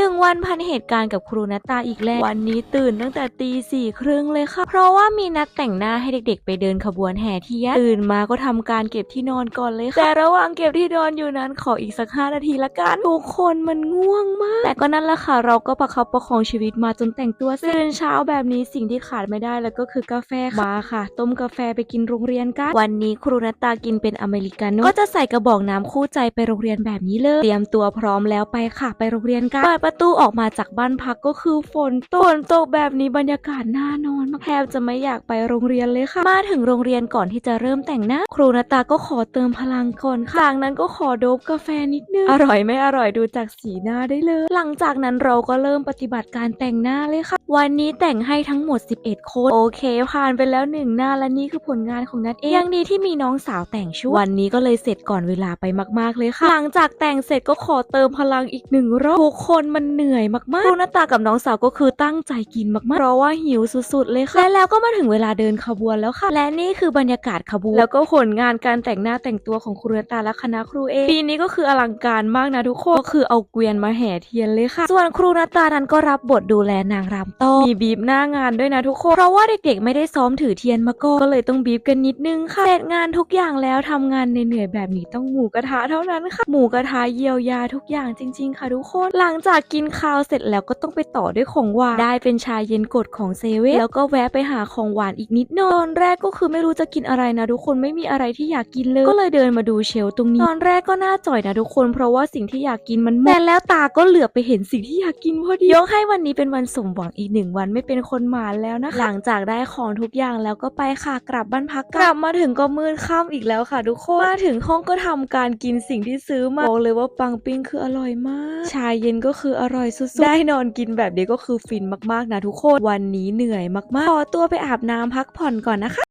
หนึ่งวันพันเหตุการณ์กับครูนัตตาอีกแล้ววันนี้ตื่นตั้งแต่ตีสี่ครึ่งเลยค่ะ เพราะว่ามีนัดแต่งหน้าให้เด็กๆ ไปเดินขบวนแห่เที่ยนตื่นมาก็ทำการเก็บที่นอนก่อนเลยค่ะ แต่ระหว่างเก็บที่นอนอยู่นั้นขออีกสักห้านาทีละกันทุกคนมันง่วงมาก แต่ก็นั่นแหละค่ะ เราก็ประคับประคองชีวิตมาจนแต่งตัวเสร็จตื่นเช้าแบบนี้สิ่งที่ขาดไม่ได้แล้วก็คือกาแฟมาค่ะ ต้มกาแฟไปกินโรงเรียนกันวันนี้ครูนัตตากินเป็นอเมริกาโน่ก็จะใส่กระบอกน้ำคู่ใจไปโรงเรียนแบบนี้เลยเตรียมตัวพร้อมแล้วไปค่ะไปโรงเรียนกันเปิดประตูออกมาจากบ้านพักก็คือฝนตกฝนตกแบบนี้บรรยากาศน่านอนมากแทบจะไม่อยากไปโรงเรียนเลยค่ะ มาถึงโรงเรียนก่อนที่จะเริ่มแต่งหน้า ครูนัตาก็ขอเติมพลังก่อนค่ะจากนั้นก็ขอโดบกาแฟนิดนึง อร่อยไม่อร่อยดูจากสีหน้าได้เลย หลังจากนั้นเราก็เริ่มปฏิบัติการแต่งหน้าเลยค่ะ วันนี้แต่งให้ทั้งหมด 11 คนโอเค ผ่านไปแล้วหนึ่งหน้าและนี่คือผลงานของนัทเองยังดีที่มีน้องสาวแต่งช่วยวันนี้ก็เลยเสร็จก่อนเวลาไปมาก ๆเลยค่ะ หลังจากแต่งเสร็จก็ขอเติมพลังอีกหนึ่งรอบทุกคนมันเหนื่อยมากๆครูหน้าตากับน้องสาวก็คือตั้งใจกินมากๆ เพราะว่าหิวสุดๆเลยค่ะ และแล้วก็มาถึงเวลาเดินขบวนแล้วค่ะ และนี่คือบรรยากาศขบวน แล้วก็ผลงานการแต่งหน้าแต่งตัวของครูหน้าตาและคณะครูเองปีนี้ก็คืออลังการมากนะทุกคนก็คือเอาเกวียนมาแห่เทียนเลยค่ะ ส่วนครูหน้าตานั้นก็รับบทดูแลนางรำโต้มีบีบหน้างานด้วยนะทุกคนเพราะว่าเด็กๆไม่ได้ซ้อมถือเทียนมาก่อนก็เลยต้องบีบกันนิดนึงค่ะเสร็จงานทุกอย่างแล้วทำงานเหนื่อยๆแบบนี้ต้องหมูกระทะเท่านั้นค่ะหมูกระทะเยียวยาทุกอย่างจริง ๆ ค่ะทุกคนหลังจากกินข้าวเสร็จแล้วก็ต้องไปต่อด้วยของหวานได้เป็นชาเย็นกดของเซเว่นแล้วก็แวะไปหาของหวานอีกนิดนอยตอนแรกก็คือไม่รู้จะกินอะไรนะทุกคนไม่มีอะไรที่อยากกินเลย ก็เลยเดินมาดูเชลตรงนี้ตอนแรกก็น่าจ่อยนะทุกคนเพราะว่าสิ่งที่อยากกินมันหมดแต่แล้วตาก็เหลือไปเห็นสิ่งที่อยากกินพอดียกให้วันนี้เป็นวันสมหวังอีกหนึ่งวันไม่เป็นคนหมานแล้วนะคะหลังจากได้ของทุกอย่างแล้วก็ไปค่ะกลับบ้านพักกลับมาถึงก็มืดค่ำอีกแล้วค่ะทุกคนมาถึงห้องก็ทำการกินสิ่งที่ซื้อมาบอกเลยว่าปังปิ้งคืออร่อยมาก ชาเย็นก็คืออร่อยสุดๆ ได้นอนกินแบบนี้ก็คือฟินมากๆนะทุกคน วันนี้เหนื่อยมากๆ ขอตัวไปอาบน้ำพักผ่อนก่อนนะคะ